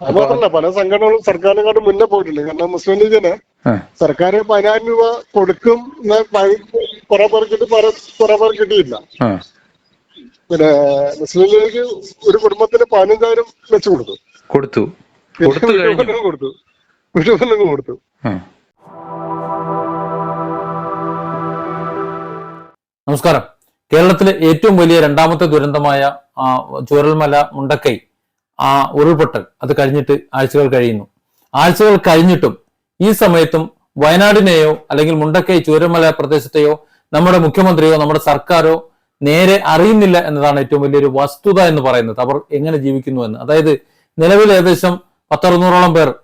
അത് മാത്രല്ല പല സംഘടനകളും സർക്കാരിനെക്കാട്ടും മുന്നേ പോയിട്ടില്ല കാരണം മുസ്ലിം ലീഗിന് സർക്കാർ പതിനായിരം രൂപ കൊടുക്കും കുറെ പേർ കിട്ടി പല- കുറെ പേർ കിട്ടിയില്ല പിന്നെ മുസ്ലിം ലീഗ് ഒരു കുടുംബത്തിന് പതിനഞ്ചായിരം വെച്ച് കൊടുത്തു. കൊടുത്തു. കൊടുത്തു കഴിഞ്ഞു. കൊടുത്തു. നമസ്കാരം. കേരളത്തിലെ ഏറ്റവും വലിയ രണ്ടാമത്തെ ദുരന്തമായ ചൂരൽമല മുണ്ടക്കൈ ആ ഉരുൾപൊട്ടൽ. അത് കഴിഞ്ഞിട്ട് ആഴ്ചകൾ കഴിയുന്നു. ആഴ്ചകൾ കഴിഞ്ഞിട്ടും ഈ സമയത്തും വയനാടിനെയോ അല്ലെങ്കിൽ മുണ്ടക്കൈ ചൂരമല പ്രദേശത്തെയോ നമ്മുടെ മുഖ്യമന്ത്രിയോ നമ്മുടെ സർക്കാരോ നേരെ അറിയുന്നില്ല എന്നതാണ് ഏറ്റവും വലിയൊരു വസ്തുത എന്ന് പറയുന്നത്. അവർ എങ്ങനെ ജീവിക്കുന്നു എന്ന്. അതായത് നിലവിൽ ഏകദേശം പത്തറുന്നൂറോളം പേർ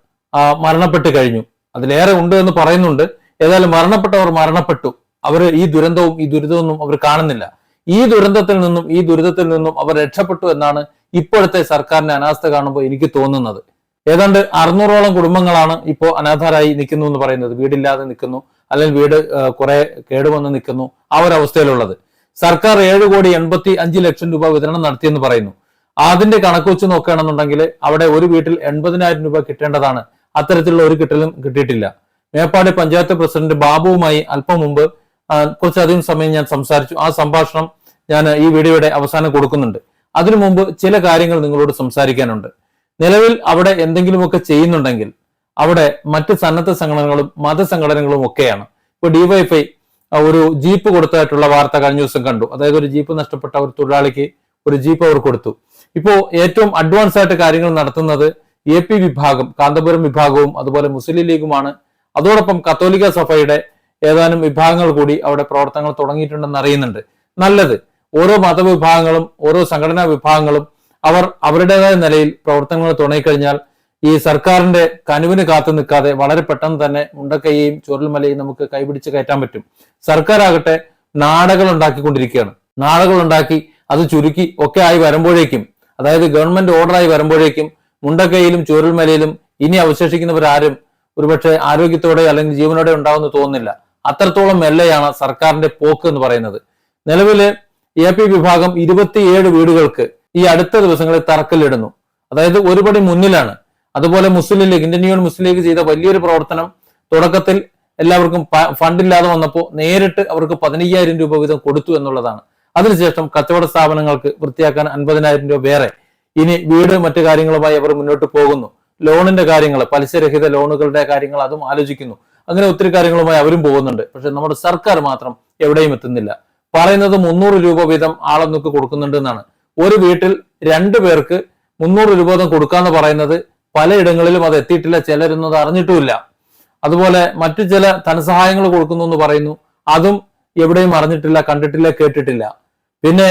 മരണപ്പെട്ട് കഴിഞ്ഞു. അതിലേറെ ഉണ്ട് എന്ന് പറയുന്നുണ്ട്. ഏതായാലും മരണപ്പെട്ടവർ മരണപ്പെട്ടു. അവർ ഈ ദുരന്തവും ഈ ദുരിതവും അവർ കാണുന്നില്ല. ഈ ദുരന്തത്തിൽ നിന്നും ഈ ദുരിതത്തിൽ നിന്നും അവർ രക്ഷപ്പെട്ടു എന്നാണ് ഇപ്പോഴത്തെ സർക്കാരിന്റെ അനാസ്ഥ കാണുമ്പോൾ എനിക്ക് തോന്നുന്നത്. ഏതാണ്ട് അറുന്നൂറോളം കുടുംബങ്ങളാണ് ഇപ്പോൾ അനാഥരായി നിൽക്കുന്നു എന്ന് പറയുന്നത്. വീടില്ലാതെ നിൽക്കുന്നു. അല്ലെങ്കിൽ വീട് കുറെ കേടുവന്ന് നിൽക്കുന്നു. ആ ഒരു അവസ്ഥയിലുള്ളത്. സർക്കാർ ഏഴ് കോടി എൺപത്തി അഞ്ച് ലക്ഷം രൂപ വിതരണം നടത്തിയെന്ന് പറയുന്നു. അതിന്റെ കണക്ക് വെച്ച് നോക്കുകയാണെന്നുണ്ടെങ്കിൽ അവിടെ ഒരു വീട്ടിൽ എൺപതിനായിരം രൂപ കിട്ടേണ്ടതാണ്. അത്തരത്തിലുള്ള ഒരു കിട്ടലും കിട്ടിയിട്ടില്ല. മേപ്പാടി പഞ്ചായത്ത് പ്രസിഡന്റ് ബാബുവുമായി അല്പം മുമ്പ് കുറച്ചധികം സമയം ഞാൻ സംസാരിച്ചു. ആ സംഭാഷണം ഞാൻ ഈ വീഡിയോയുടെ അവസാനം കൊടുക്കുന്നുണ്ട്. അതിനു മുമ്പ് ചില കാര്യങ്ങൾ നിങ്ങളോട് സംസാരിക്കാനുണ്ട്. നിലവിൽ അവിടെ എന്തെങ്കിലുമൊക്കെ ചെയ്യുന്നുണ്ടെങ്കിൽ അവിടെ മറ്റ് സന്നദ്ധ സംഘടനകളും മതസംഘടനകളും ഒക്കെയാണ്. ഇപ്പൊ ഡിവൈഫൈ ഒരു ജീപ്പ് കൊടുത്തായിട്ടുള്ള വാർത്ത കഴിഞ്ഞ ദിവസം കണ്ടു. അതായത് ഒരു ജീപ്പ് നഷ്ടപ്പെട്ട ഒരു തൊഴിലാളിക്ക് ഒരു ജീപ്പ് അവർ കൊടുത്തു. ഇപ്പോ ഏറ്റവും അഡ്വാൻസ് ആയിട്ട് കാര്യങ്ങൾ നടത്തുന്നത് എ പി വിഭാഗം കാന്തപുരം വിഭാഗവും അതുപോലെ മുസ്ലിം ലീഗുമാണ്. അതോടൊപ്പം കത്തോലിക്ക സഭയുടെ ഏതാനും വിഭാഗങ്ങൾ കൂടി അവിടെ പ്രവർത്തനങ്ങൾ തുടങ്ങിയിട്ടുണ്ടെന്ന് അറിയുന്നുണ്ട്. നല്ലത്. ഓരോ മതവിഭാഗങ്ങളും ഓരോ സംഘടനാ വിഭാഗങ്ങളും അവർ അവരുടേതായ നിലയിൽ പ്രവർത്തനങ്ങൾ തുടങ്ങിക്കഴിഞ്ഞാൽ ഈ സർക്കാരിന്റെ കനുവിന് കാത്തു നിൽക്കാതെ വളരെ പെട്ടെന്ന് തന്നെ മുണ്ടക്കൈയും ചുരുൾമലയും നമുക്ക് കൈപിടിച്ച് കയറ്റാൻ പറ്റും. സർക്കാരാകട്ടെ നാടകൾ ഉണ്ടാക്കിക്കൊണ്ടിരിക്കുകയാണ്. നാടകൾ ഉണ്ടാക്കി അത് ചുരുക്കി ഒക്കെ ആയി വരുമ്പോഴേക്കും അതായത് ഗവൺമെന്റ് ഓർഡറായി വരുമ്പോഴേക്കും മുണ്ടക്കൈയിലും ചുരുൾമലയിലും ഇനി അവശേഷിക്കുന്നവരാരും ഒരുപക്ഷെ ആരോഗ്യത്തോടെ അല്ലെങ്കിൽ ജീവനോടെ ഉണ്ടാവുമെന്ന് തോന്നുന്നില്ല. അത്രത്തോളം മെല്ലെയാണ് സർക്കാരിന്റെ പോക്ക് എന്ന് പറയുന്നത്. നിലവിൽ എ പി വിഭാഗം ഇരുപത്തിയേഴ് വീടുകൾക്ക് ഈ അടുത്ത ദിവസങ്ങളിൽ തറക്കല്ലിടുന്നു. അതായത് ഒരുപടി മുന്നിലാണ്. അതുപോലെ മുസ്ലിം ലീഗ് ഇന്ത്യൻ യൂണിയൻ മുസ്ലിം ലീഗ് ചെയ്ത വലിയൊരു പ്രവർത്തനം തുടക്കത്തിൽ എല്ലാവർക്കും ഫണ്ട് ഇല്ലാതെ വന്നപ്പോൾ നേരിട്ട് അവർക്ക് പതിനയ്യായിരം രൂപ വീതം കൊടുത്തു എന്നുള്ളതാണ്. അതിനുശേഷം കച്ചവട സ്ഥാപനങ്ങൾക്ക് വൃത്തിയാക്കാൻ അൻപതിനായിരം രൂപ വേറെ. ഇനി വീട് മറ്റു കാര്യങ്ങളുമായി അവർ മുന്നോട്ട് പോകുന്നു. ലോണിന്റെ കാര്യങ്ങൾ പലിശരഹിത ലോണുകളുടെ കാര്യങ്ങൾ അതും ആലോചിക്കുന്നു. അങ്ങനെ ഒത്തിരി കാര്യങ്ങളുമായി അവരും പോകുന്നുണ്ട്. പക്ഷെ നമ്മുടെ സർക്കാർ മാത്രം എവിടെയും എത്തുന്നില്ല. പറയുന്നത് മുന്നൂറ് രൂപ വീതം ആളൊന്നൊക്കെ കൊടുക്കുന്നുണ്ട് എന്നാണ് ഒരു വീട്ടിൽ രണ്ടു പേർക്ക് മുന്നൂറ് രൂപ വീതം കൊടുക്കാന്ന് പറയുന്നത് പലയിടങ്ങളിലും അത് എത്തിയിട്ടില്ല ചിലരൊന്നും അത് അറിഞ്ഞിട്ടുമില്ല. അതുപോലെ മറ്റു ചില ധനസഹായങ്ങൾ കൊടുക്കുന്നു എന്ന് പറയുന്നു. അതും എവിടെയും അറിഞ്ഞിട്ടില്ല കണ്ടിട്ടില്ല കേട്ടിട്ടില്ല. പിന്നെ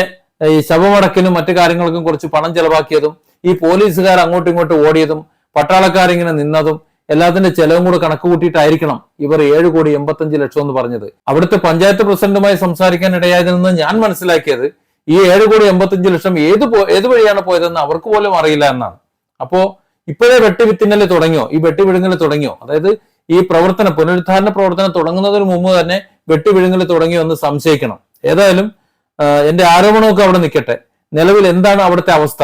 ഈ ശവമടക്കിനും മറ്റു കാര്യങ്ങൾക്കും കുറച്ച് പണം ചെലവാക്കിയതും ഈ പോലീസുകാർ അങ്ങോട്ടും ഇങ്ങോട്ടും ഓടിയതും പട്ടാളക്കാരിങ്ങനെ നിന്നതും എല്ലാത്തിന്റെ ചെലവും കൂടെ കണക്ക് കൂട്ടിയിട്ടായിരിക്കണം ഇവർ ഏഴ് കോടി എൺപത്തഞ്ച് ലക്ഷം എന്ന് പറഞ്ഞത്. അവിടുത്തെ പഞ്ചായത്ത് പ്രസിഡന്റുമായി സംസാരിക്കാൻ ഇടയായതിൽ നിന്ന് ഞാൻ മനസ്സിലാക്കിയത് ഈ ഏഴ് കോടി എൺപത്തഞ്ച് ലക്ഷം ഏത് ഏത് വഴിയാണ് പോയതെന്ന് അവർക്ക് പോലും അറിയില്ല എന്നാണ്. അപ്പോ ഇപ്പോഴേ വെട്ടിവിത്തിന്നൽ തുടങ്ങിയോ? ഈ വെട്ടിവിഴുങ്ങൽ തുടങ്ങിയോ? അതായത് ഈ പ്രവർത്തനം പുനരുദ്ധാരണ പ്രവർത്തനം തുടങ്ങുന്നതിന് മുമ്പ് തന്നെ വെട്ടിവിഴുങ്ങൽ തുടങ്ങിയോ എന്ന് സംശയിക്കണം. ഏതായാലും എന്റെ ആരോപണമൊക്കെ അവിടെ നിൽക്കട്ടെ. നിലവിൽ എന്താണ് അവിടുത്തെ അവസ്ഥ?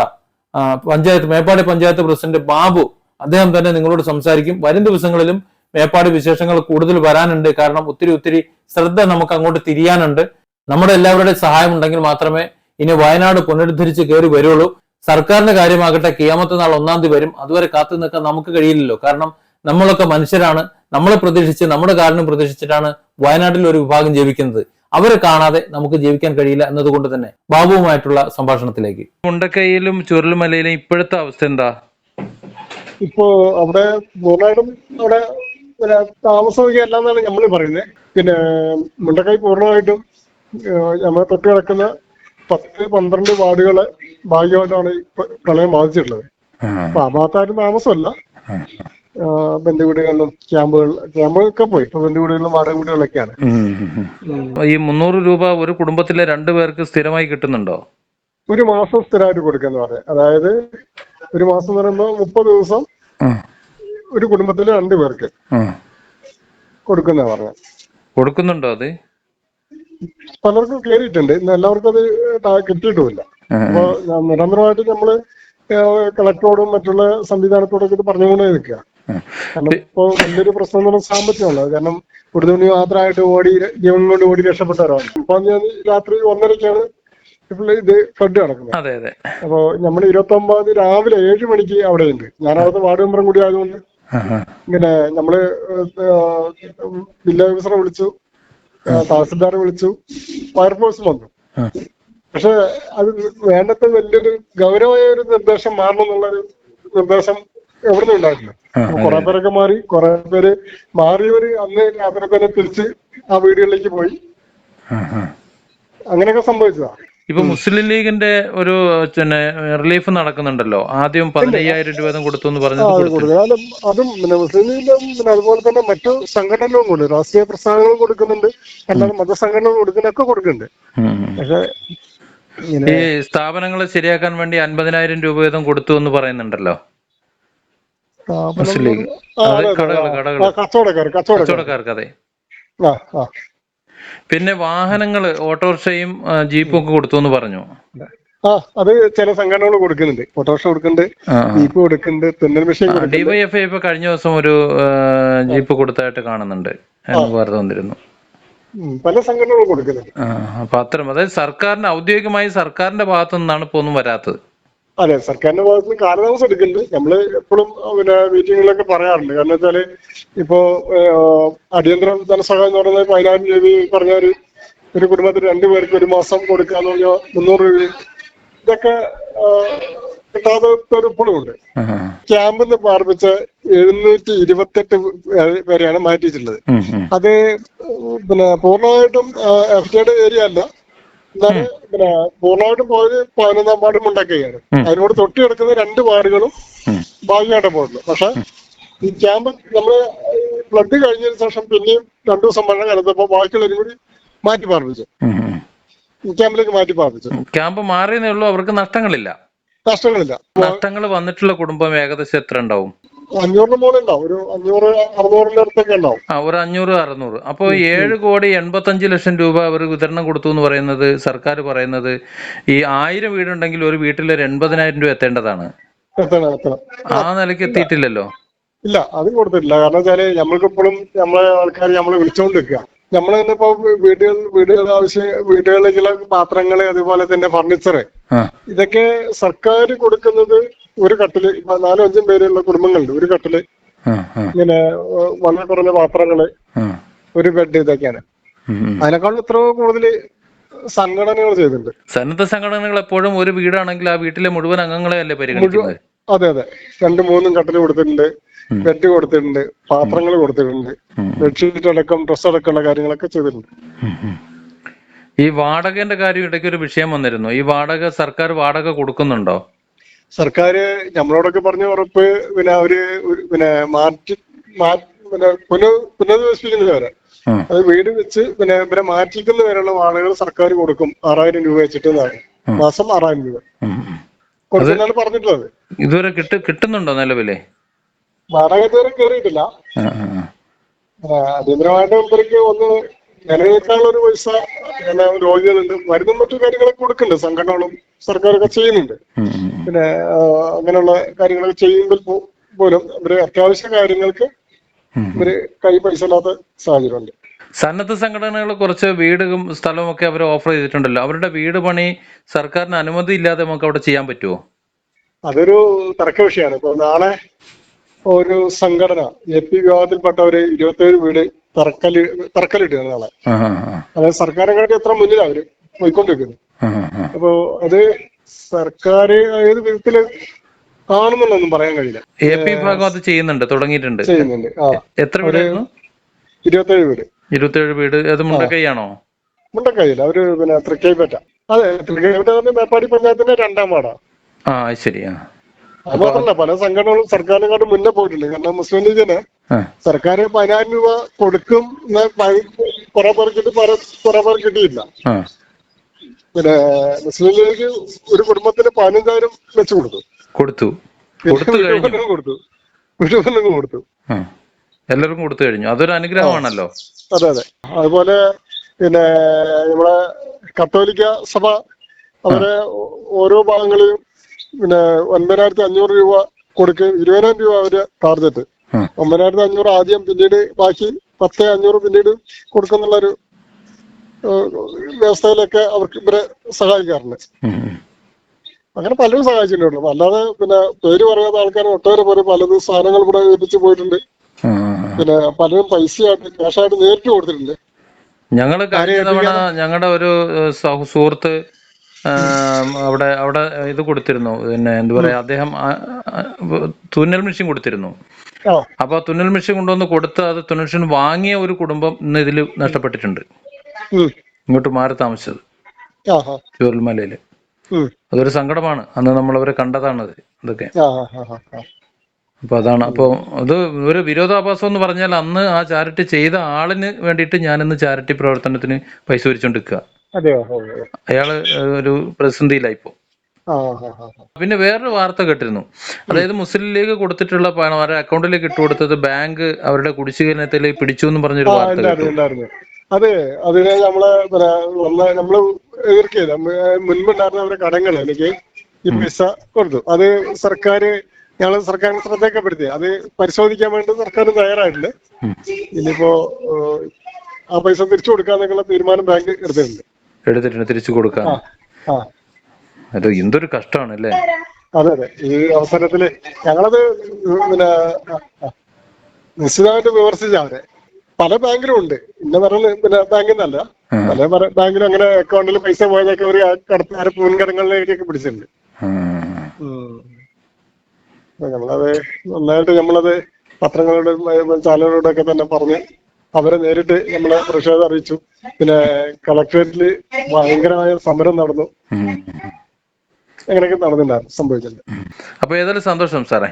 പഞ്ചായത്ത് മേപ്പാടി പഞ്ചായത്ത് പ്രസിഡന്റ് ബാബു അദ്ദേഹം തന്നെ നിങ്ങളോട് സംസാരിക്കും. വരും ദിവസങ്ങളിലും മേപ്പാട് വിശേഷങ്ങൾ കൂടുതൽ വരാനുണ്ട്. കാരണം ഒത്തിരി ഒത്തിരി ശ്രദ്ധ നമുക്ക് അങ്ങോട്ട് തിരിയാനുണ്ട്. നമ്മുടെ എല്ലാവരുടെ സഹായം ഉണ്ടെങ്കിൽ മാത്രമേ ഇനി വയനാട് പുനരുദ്ധരിച്ച് കയറി വരുള്ളൂ. സർക്കാരിന്റെ കാര്യമാകട്ടെ കിയാമത്ത് നാൾ ഒന്നാം തീയതി വരും. അതുവരെ കാത്തു നിൽക്കാൻ നമുക്ക് കഴിയില്ലല്ലോ. കാരണം നമ്മളൊക്കെ മനുഷ്യരാണ്. നമ്മളെ പ്രതീക്ഷിച്ച് നമ്മുടെ കാരണം പ്രതീക്ഷിച്ചിട്ടാണ് വയനാട്ടിൽ ഒരു വിഭാഗം ജീവിക്കുന്നത്. അവരെ കാണാതെ നമുക്ക് ജീവിക്കാൻ കഴിയില്ല എന്നതുകൊണ്ട് തന്നെ ബാബുവുമായിട്ടുള്ള സംഭാഷണത്തിലേക്ക്. മുണ്ടക്കൈയിലും ചുരുളുമലയിലും ഇപ്പോഴത്തെ അവസ്ഥ എന്താ? ഇപ്പോ അവിടെ പൂർണമായിട്ടും അവിടെ താമസമൊക്കെ അല്ലാന്നാണ് നമ്മൾ പറയുന്നത് പിന്നെ മുണ്ടക്കൈ പൂർണമായിട്ടും നമ്മൾ നമ്മളെ തൊട്ട് കിടക്കുന്ന പത്ത് പന്ത്രണ്ട് വാർഡുകളെ ഭാഗ്യമായിട്ടാണ് ഈ പ്ര- പ്രളയം ബാധിച്ചിട്ടുള്ളത്. അപ്പൊ ആ ഭാഗത്തായിട്ട് താമസമല്ല. ബന്ധുവീടുകളിലും ക്യാമ്പുകൾ ക്യാമ്പുകളൊക്കെ പോയി. ഇപ്പൊ ബന്ധുവീടുകളിലും വാടക വീടുകളിലൊക്കെയാണ്. ഈ മുന്നൂറ് രൂപ ഒരു കുടുംബത്തിലെ രണ്ടു പേർക്ക് സ്ഥിരമായി കിട്ടുന്നുണ്ടോ? ഒരു മാസം സ്ഥിരമായിട്ട് കൊടുക്കാന്ന് പറയാം. അതായത് ഒരു മാസം എന്ന് പറയുമ്പോൾ മുപ്പത് ദിവസം ഒരു കുടുംബത്തിലെ രണ്ടു പേർക്ക് കൊടുക്കുന്ന പറഞ്ഞത്. കൊടുക്കുന്നുണ്ടോ അത്? പലർക്കും കയറിയിട്ടുണ്ട് ഇന്ന് എല്ലാവർക്കും അത് കിട്ടിയിട്ടുമില്ല. അപ്പൊ നിരന്തരമായിട്ട് നമ്മൾ കളക്ടറോടും മറ്റുള്ള സംവിധാനത്തോടൊക്കെ ഇത് പറഞ്ഞുകൊണ്ടേ നിൽക്കുക. കാരണം ഇപ്പൊ വലിയൊരു പ്രശ്നം എന്ന് പറഞ്ഞാൽ സാമ്പത്തികമുള്ളത്. കാരണം ഒരു തുണി മാത്രമായിട്ട് ഓടി ജീവൻ കൊണ്ട് ഓടി രക്ഷപ്പെട്ടവരാണ്. അപ്പൊ ഞാൻ രാത്രി ഒന്നരക്കാണ് ഇത് ഫ്ലഡ് നടക്കുന്നത് അതെ അതെ. അപ്പോ നമ്മൾ ഇരുപത്തി ഒമ്പത് രാവിലെ ഏഴ് മണിക്ക് അവിടെ ഉണ്ട് ഞാനവിടുത്തെ വാർഡ് മെമ്പറും കൂടി ആയതുകൊണ്ട്. ഇങ്ങനെ നമ്മൾ ജില്ലാ ഓഫീസറെ വിളിച്ചു തഹസിൽദാറെ വിളിച്ചു ഫയർഫോഴ്സ് വന്നു. പക്ഷെ അത് വേണ്ടത്ര വലിയൊരു ഗൗരവമായ ഒരു നിർദ്ദേശം മാറണം എന്നുള്ളൊരു നിർദ്ദേശം എവിടുന്നും ഉണ്ടായിട്ടില്ല. കുറെ പേരൊക്കെ മാറി കുറെ പേര് മാറിയവര് അന്ന് രാത്രി തന്നെ തിരിച്ച് ആ വീടുകളിലേക്ക് പോയി. അങ്ങനെയൊക്കെ സംഭവിച്ചതാ. ഇപ്പൊ മുസ്ലിം ലീഗിന്റെ ഒരു പിന്നെ റിലീഫ് നടക്കുന്നുണ്ടല്ലോ. ആദ്യം പതിനയ്യായിരം രൂപ കൊടുത്തു എന്ന് ആ, പറഞ്ഞത് അത് പിന്നെ മുസ്ലിം ലീഗിലും പിന്നെ അതുപോലെ തന്നെ മറ്റു സംഘടനകളും കൊണ്ട് രാഷ്ട്രീയ പ്രസ്ഥാനങ്ങളും കൊടുക്കുന്നുണ്ട്. അല്ലാതെ മതസംഘടനകൾ കൊടുക്കുന്നൊക്കെ കൊടുക്കുന്നുണ്ട്. പക്ഷെ ഈ സ്ഥാപനങ്ങളെ ശരിയാക്കാൻ വേണ്ടി അൻപതിനായിരം രൂപ വീതം കൊടുത്തു എന്ന് പറയുന്നുണ്ടല്ലോ. മുസ്ലിം ലീഗ്. കടകൾ കടകൾ കച്ചവടക്കാർക്ക് അതെ. പിന്നെ വാഹനങ്ങൾ ഓട്ടോറിക്ഷയും ജീപ്പും ഒക്കെ കൊടുത്തു എന്ന് പറഞ്ഞു. ആ അത് ചില സംഘടനകൾ കൊടുക്കുന്നുണ്ട്. ഓട്ടോറിക്ഷ കൊടുക്കുന്നുണ്ട് ജീപ്പ് കൊടുക്കുന്നുണ്ട് തുന്നൽ മെഷീൻ ഡിവൈഎഫ്ഐ ഇപ്പൊ കഴിഞ്ഞ ദിവസം ഒരു ജീപ്പ് കൊടുത്തായിട്ട് കാണുന്നുണ്ട്. വാർത്ത വന്നിരുന്നു പല സംഘടനകളും കൊടുക്കുന്നുണ്ട്. അപ്പൊ അത്തരം അതായത് സർക്കാരിന്റെ ഔദ്യോഗികമായി സർക്കാരിന്റെ ഭാഗത്തു നിന്നാണ് ഇപ്പൊ ഒന്നും വരാത്തത്. അതെ സർക്കാരിന്റെ ഭാഗത്ത് നിന്ന് കാലതാമസം എടുക്കുന്നുണ്ട് നമ്മൾ എപ്പോഴും പിന്നെ മീറ്റിങ്ങിലൊക്കെ പറയാറുണ്ട്. കാരണം വെച്ചാൽ ഇപ്പോ അടിയന്തര ധനസഹായം എന്ന് പറയുന്നത് പതിനായിരം രൂപ പറഞ്ഞ ഒരു ഒരു കുടുംബത്തിന് കുടുംബത്തിൽ രണ്ടുപേർക്ക് ഒരു മാസം കൊടുക്കാന്ന് പറഞ്ഞാൽ മുന്നൂറ് രൂപ. ഇതൊക്കെ ഏഹ്, കിട്ടാതെ ഇപ്പോഴും ഉണ്ട്. ക്യാമ്പിൽ നിന്ന് പാർപ്പിച്ച എഴുന്നൂറ്റി ഇരുപത്തെട്ട് പേരെയാണ് മാറ്റിയിട്ടുള്ളത്. അത് പിന്നെ പൂർണമായിട്ടും എഫ് ഏരിയ അല്ല. പിന്നെ പൂർണമായിട്ടും പോയത് പതിനൊന്നാം വാർഡ് മുണ്ടക്കയാണ് അതിനോട് തൊട്ടി കിടക്കുന്ന രണ്ട് വാർഡുകളും. ഭാഗ്യമായിട്ട് പോകുന്നത് പക്ഷെ ഈ ക്യാമ്പ് നമ്മൾ ബ്ലഡ് കഴിഞ്ഞതിന് ശേഷം പിന്നെയും രണ്ടു ദിവസം മഴ കലർന്നപ്പോ ബാക്കിയുള്ളവരും കൂടി മാറ്റി പാർപ്പിച്ചു. ക്യാമ്പിലേക്ക് മാറ്റി പാർപ്പിച്ചു. ക്യാമ്പ് മാറിയെന്നേ ഉള്ളൂ. അവർക്ക് നഷ്ടങ്ങളില്ല. നഷ്ടങ്ങളില്ല. നഷ്ടങ്ങൾ വന്നിട്ടുള്ള കുടുംബം ഏകദേശം എത്ര ഉണ്ടാവും അഞ്ഞൂറിന് മുകളിൽ ഉണ്ടാവും ഒരു അഞ്ഞൂറ് അറുന്നൂറിന്റെ അടുത്തൊക്കെ ഉണ്ടാവും. ആ ഒരു അഞ്ഞൂറ് അറുന്നൂറ്. അപ്പോൾ ഏഴ് കോടി എൺപത്തഞ്ച് ലക്ഷം രൂപ അവർ വിതരണം കൊടുത്തു എന്ന് പറയുന്നത് സർക്കാർ പറയുന്നത് ഈ ആയിരം വീടുണ്ടെങ്കിൽ ഒരു വീട്ടിൽ ഒരു എൺപതിനായിരം രൂപ എത്തേണ്ടതാണ്. എത്തണം എത്തണം. ആ നിലയ്ക്ക് എത്തിയിട്ടില്ലല്ലോ? ഇല്ല അതും കൊടുത്തിട്ടില്ല. കാരണം വെച്ചാൽ നമ്മൾക്കിപ്പോഴും നമ്മളെ ആൾക്കാർ നമ്മളെ വിളിച്ചോണ്ട് നിൽക്കുക നമ്മൾ തന്നെ ഇപ്പൊ വീടുകൾ വീടുകളുടെ ആവശ്യം വീടുകളിലേക്കുള്ള പാത്രങ്ങൾ അതുപോലെ തന്നെ ഫർണിച്ചർ ഇതൊക്കെ സർക്കാർ കൊടുക്കുന്നത് ഒരു കട്ടിൽ നാലും അഞ്ചും പേരുള്ള കുടുംബങ്ങളുണ്ട്. ഒരു കട്ടിൽ ഇങ്ങനെ വളരെ കുറഞ്ഞ പാത്രങ്ങൾ ഒരു ബെഡ് ഇതൊക്കെയാണ്. അതിനേക്കാളും എത്രയോ കൂടുതൽ സംഘടനകൾ ചെയ്തിട്ടുണ്ട്. സന്നദ്ധ സംഘടനകൾ എപ്പോഴും ഒരു വീടാണെങ്കിൽ ആ വീട്ടിലെ മുഴുവൻ അംഗങ്ങളെ അല്ലേ പരിഗണിക്കുന്നത്? അതെ അതെ. രണ്ടും മൂന്നും കട്ടിൽ കൊടുത്തിട്ടുണ്ട്. ബെഡ് കൊടുത്തിട്ടുണ്ട്. പാത്രങ്ങൾ കൊടുത്തിട്ടുണ്ട്. ബെഡ്ഷീറ്റ് അടക്കം ഡ്രസ് അടക്കമുള്ള കാര്യങ്ങളൊക്കെ ചെയ്തിട്ടുണ്ട്. ഈ വാടകന്റെ കാര്യം ഇടയ്ക്ക് ഒരു വിഷയം വന്നിരുന്നു. ഈ വാടക സർക്കാർ വാടക കൊടുക്കുന്നുണ്ടോ? സർക്കാർ നമ്മളോടൊക്കെ പറഞ്ഞ ഉറപ്പ് പിന്നെ അവർ പിന്നെ മാറ്റി പിന്നെ പുനഃ പുനരധിവസിപ്പിക്കുന്നത് വരെ അത് വീട് വെച്ച് പിന്നെ പിന്നെ മാറ്റിക്കുന്ന വരെയുള്ള വാളുകൾ സർക്കാർ കൊടുക്കും. ആറായിരം രൂപ വെച്ചിട്ട് എന്നാണ്. മാസം ആറായിരം രൂപ. കൊടുക്കുന്നാണ് പറഞ്ഞിട്ടുള്ളത്. ഇതുവരെ കിട്ടു കിട്ടുന്നുണ്ടോ നിലവിലെ? വാടക ഇതുവരെ കയറിയിട്ടില്ല അടിയന്തരമായിട്ട് ഇവർക്ക് ഒന്ന് ഒരു പൈസ പിന്നെ രോഗികളുണ്ട് മരുന്നും മറ്റു കാര്യങ്ങളൊക്കെ കൊടുക്കുന്നുണ്ട്. സംഘടനകളും സർക്കാരൊക്കെ ചെയ്യുന്നുണ്ട്. പിന്നെ അങ്ങനെയുള്ള കാര്യങ്ങളൊക്കെ ചെയ്യുമ്പോൾ പോലും ഇവർ അത്യാവശ്യ കാര്യങ്ങൾക്ക്. ഇവർ കൈ പൈസ ഇല്ലാത്ത സാഹചര്യമുണ്ട്. സന്നദ്ധ സംഘടനകൾ കുറച്ച് വീടും സ്ഥലവും ഒക്കെ അവർ ഓഫർ ചെയ്തിട്ടുണ്ടല്ലോ. അവരുടെ വീട് പണി സർക്കാരിന് അനുമതി ഇല്ലാതെ നമുക്ക് അവിടെ ചെയ്യാൻ പറ്റുമോ അതൊരു തർക്ക വിഷയമാണ്. ഇപ്പൊ നാളെ ഒരു സംഘടന എ പി വിഭാഗത്തിൽപ്പെട്ടവര് ഇരുപത്തേഴ് വീട് തറക്കൽ തറക്കല്ലിട്ട് ആ. അതായത് സർക്കാരിനെക്കാട്ടി എത്ര മുന്നിലാണ് അവർ പോയിക്കൊണ്ടിരിക്കുന്നത്. അപ്പോ അത് സർക്കാർ ഏത് വിധത്തിൽ കാണുന്നുള്ളൊന്നും പറയാൻ കഴിയില്ല. എ പി വിഭാഗം അത് ചെയ്യുന്നുണ്ട് തുടങ്ങിയിട്ടുണ്ട്. ചെയ്യുന്നുണ്ട്. എത്ര വീടായിരുന്നു? ഇരുപത്തേഴ് വീട്. ഇരുപത്തേഴ് വീട്. അത് മുണ്ടക്കൈയാണോ? മുണ്ടക്കൈയില്ല. അവർ പിന്നെ തൃക്കൈപ്പറ്റ അതെ തൃക്കൈപ്പറ്റ മേപ്പാടി പഞ്ചായത്തിന്റെ രണ്ടാം വാർഡാ. ആ ശരിയാ. അത് മാത്രമല്ല പല സംഘടനകളും സർക്കാരിനെക്കാട്ടും മുന്നേ പോയിട്ടില്ല കാരണം മുസ്ലിം ലീഗിന് സർക്കാർ പതിനായിരം രൂപ കൊടുക്കും കുറെ പേർ കിട്ടി കുറെ പേർ കിട്ടിയില്ല പിന്നെ മുസ്ലിം ലീഗ് ഒരു കുടുംബത്തിന് പതിനഞ്ചായിരം വെച്ച് കൊടുത്തു. കൊടുത്തു. കൊടുത്തു കഴിഞ്ഞു. കൊടുത്തു. എല്ലാവർക്കും കൊടുത്തു കഴിഞ്ഞു. അതൊരു അനുഗ്രഹമാണല്ലോ. അതെ അതെ. അതുപോലെ പിന്നെ നമ്മളെ കത്തോലിക്ക സഭ അവരെ ഓരോ ഭാഗങ്ങളിലും പിന്നെ ഒൻപതിനായിരത്തി അഞ്ഞൂറ് രൂപ കൊടുക്കുകയും ഇരുപതിനായിരം രൂപ അവർ ടാർഗറ്റ്. ഒമ്പതിനായിരത്തി അഞ്ഞൂറ് ആദ്യം പിന്നീട് ബാക്കി പത്ത് അഞ്ഞൂറ് പിന്നീട് കൊടുക്കുന്നുള്ളൊരു വ്യവസ്ഥയിലൊക്കെ അവർക്ക് ഇവരെ സഹായിക്കാറുണ്ട്. അങ്ങനെ പലരും സഹായിച്ചിട്ടുണ്ട് അല്ലാതെ പിന്നെ പേര് പറയാത്ത ആൾക്കാർ ഒട്ടേറെ പേര് പലതും സാധനങ്ങൾ ഇവിടെ ഏൽപ്പിച്ചു പോയിട്ടുണ്ട്. പിന്നെ പലരും പൈസയായിട്ട് ക്യാഷായിട്ട് നേരിട്ട് കൊടുത്തിട്ടുണ്ട് കഴിഞ്ഞ തവണ ഞങ്ങളുടെ ഒരു സുഹൃത്ത് അവിടെ അവിടെ ഇത് കൊടുത്തിരുന്നു. പിന്നെ എന്താ പറയാ അദ്ദേഹം തുന്നൽ മെഷീൻ കൊടുത്തിരുന്നു. അപ്പൊ ആ തുന്നൽ മെഷീൻ കൊണ്ടുവന്ന് കൊടുത്ത് അത് തുന്നൽ മെഷീൻ വാങ്ങിയ ഒരു കുടുംബം ഇന്ന് ഇതിൽ നഷ്ടപ്പെട്ടിട്ടുണ്ട്. ഇങ്ങോട്ട് മാറി താമസിച്ചത്. ചുരുൾമലയിൽ അതൊരു സങ്കടമാണ്. അന്ന് നമ്മൾ അവരെ കണ്ടതാണത് ഇതൊക്കെ. അപ്പൊ അതാണ്. അപ്പൊ അത് ഒരു വിരോധാഭാസം എന്ന് പറഞ്ഞാൽ അന്ന് ആ ചാരിറ്റി ചെയ്ത ആളിന് വേണ്ടിയിട്ട് ഞാനിന്ന് ചാരിറ്റി പ്രവർത്തനത്തിന് പൈസ വരിച്ചോണ്ടിരിക്കുക. അയാൾ ഒരു പ്രതിസന്ധിയിലായി ഇപ്പോ. പിന്നെ വേറൊരു വാർത്ത കേട്ടിരുന്നു. അതായത് മുസ്ലിം ലീഗ് കൊടുത്തിട്ടുള്ള പണം അവരുടെ അക്കൗണ്ടിലേക്ക് ഇട്ട് കൊടുത്തത് ബാങ്ക് അവരുടെ കുടിശ്ശികനത്തിൽ പിടിച്ചു എന്ന് പറഞ്ഞൊരു വാർത്ത കേട്ടു. അതെ അതിനെ നമ്മൾ നമ്മൾ വന്ന നമ്മൾ എതിർക്കില്ല മുൻപുണ്ടായിരുന്ന അവരുടെ കടങ്ങൾ എനിക്ക് ഈ പൈസ കൊടുത്തു. അത് സർക്കാർ ഞങ്ങൾ സർക്കാരിന് ശ്രദ്ധയൊക്കെപ്പെടുത്തി. അത് പരിശോധിക്കാൻ വേണ്ടി സർക്കാർ തയ്യാറായിട്ടുണ്ട്. ഇനിയിപ്പോ ആ പൈസ തിരിച്ചു കൊടുക്കാന്നൊക്കെയുള്ള തീരുമാനം ബാങ്ക് എടുത്തിട്ടുണ്ട്. എടുത്തിട്ടുണ്ട് തിരിച്ചു കൊടുക്കാൻ. അത് എന്തൊരു കഷ്ടമാണ് അല്ലേ അതെ അതെ. ഈ അവസരത്തിൽ ഞങ്ങളത് പിന്നെ നിശ്ചിതമായിട്ട് വിമർശിച്ച അവരെ. പല ബാങ്കിലും ഉണ്ട്. ഇന്ന പറഞ്ഞ പിന്നെ ബാങ്കിൽ നിന്നല്ല. പല ബാങ്കിലും അങ്ങനെ അക്കൗണ്ടിൽ പൈസ പോയതൊക്കെ ഒരു കടത്തുകാരെ മുൻകടങ്ങളിലേക്കൊക്കെ പിടിച്ചിട്ടുണ്ട്. ഞങ്ങളത് നന്നായിട്ട് നമ്മളത് പത്രങ്ങളോടും ചാനലുകളോടൊക്കെ തന്നെ പറഞ്ഞ് അവരെ നേരിട്ട് നമ്മളെ പ്രതിഷേധം അറിയിച്ചു. പിന്നെ കളക്ടറേറ്റിൽ ഭയങ്കരമായ സമരം നടന്നു. അങ്ങനെയൊക്കെ നടന്നിട്ടുണ്ടായിരുന്നു സംഭവിച്ചിട്ടുണ്ട്. അപ്പൊ ഏതായാലും സന്തോഷം സാറേ.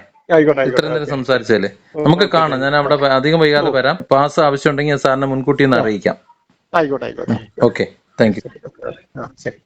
ഇത്രയും നേരം സംസാരിച്ചല്ലേ നമുക്ക് കാണാം. ഞാൻ അവിടെ അധികം വൈകാതെ വരാം. പാസ് ആവശ്യമുണ്ടെങ്കിൽ സാറിനെ മുൻകൂട്ടി ഒന്ന് അറിയിക്കാം. ആയിക്കോട്ടെ ആയിക്കോട്ടെ. ഓക്കെ. Thank you. ശരി.